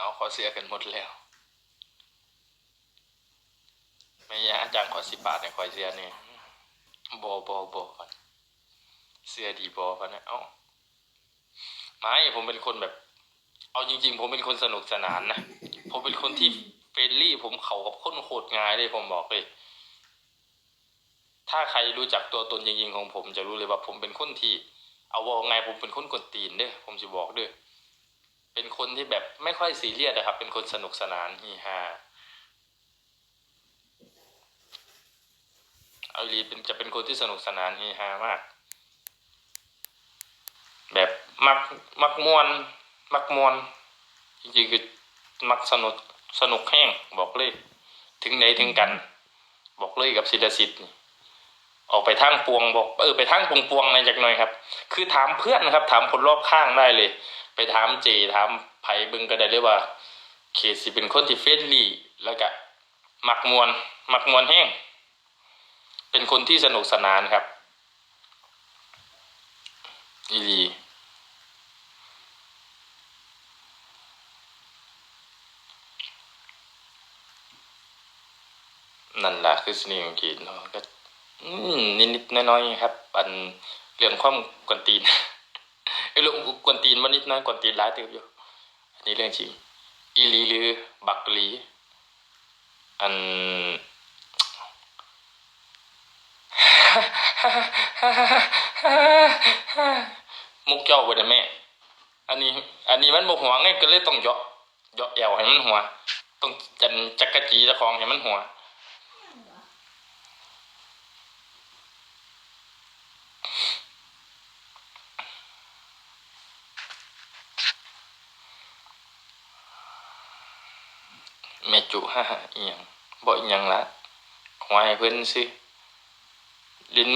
เอาขอเสียกันหมดแล้วไม่ยากจังขอสิบบาทเนี่ยขอเสียเนี่ยบอบอบอพันเสื้อดีบอพันนะเอ้าไม่ผมเป็นคนแบบ เอาจริง ๆ ผมเป็นคนสนุกสนานนะผมเป็นคนที่เฟรนลี่ ผมเขากับคนโคตรง่ายเลยผมบอกเลยถ้าใครรู้จักตัวตนจริงๆของผมจะรู้เลยว่าผมเป็นคนที่ เอาว่าไงผมเป็นคนกวนตีนเด้อผมจะบอกเด้อ เป็นคนที่แบบไม่ค่อยซีเรียสนะครับ เป็นคนสนุกสนานฮีฮาเอาลีเป็นจะเป็นคนที่สนุกสนานฮีฮามาก แบบมักมักมวน มักมวนจริงๆคือมักสนุกสนุกแห้งบอกเลย ถึงไหนถึงกัน บอกเลยกับศิลสิทธิ์ออกไปทางปวงบอกเออไปทางปวงปวงๆหนจากหน่อยครับ คือถามเพื่อนนะครับ ถามคนรอบข้างได้เลย ถามเจถามไผเบึงก็ได้เลยว่า เขตสิเป็นคนที่เฟรนลี่ แล้วก็มักมวนมักมวนแห้งเป็นคนที่สนุกสนานครับอีหลีนั่นแหละคือเสน่ห์ของกรีนเนาะก็นิดๆน้อยๆครับ อันเรื่องความกวนตีน ไอ้เรื่องกวนตีนมันนิดน้อยกวนตีนหลายเติบอยู่อันนี้เรื่องจริงอีลีหรือบักลีอันมุกเจ้าไปนะแม่ อันนี้ อันนี้มันบกหัวไงก็เลยต้องเยาะเยาะแอวให้มันหัว ต้องจันจักกะจีเจะของให้มันหัว แม่จุฮ่าฮ่าอีหยังบ่อีหยังละขอให้เพิ่นสิลิน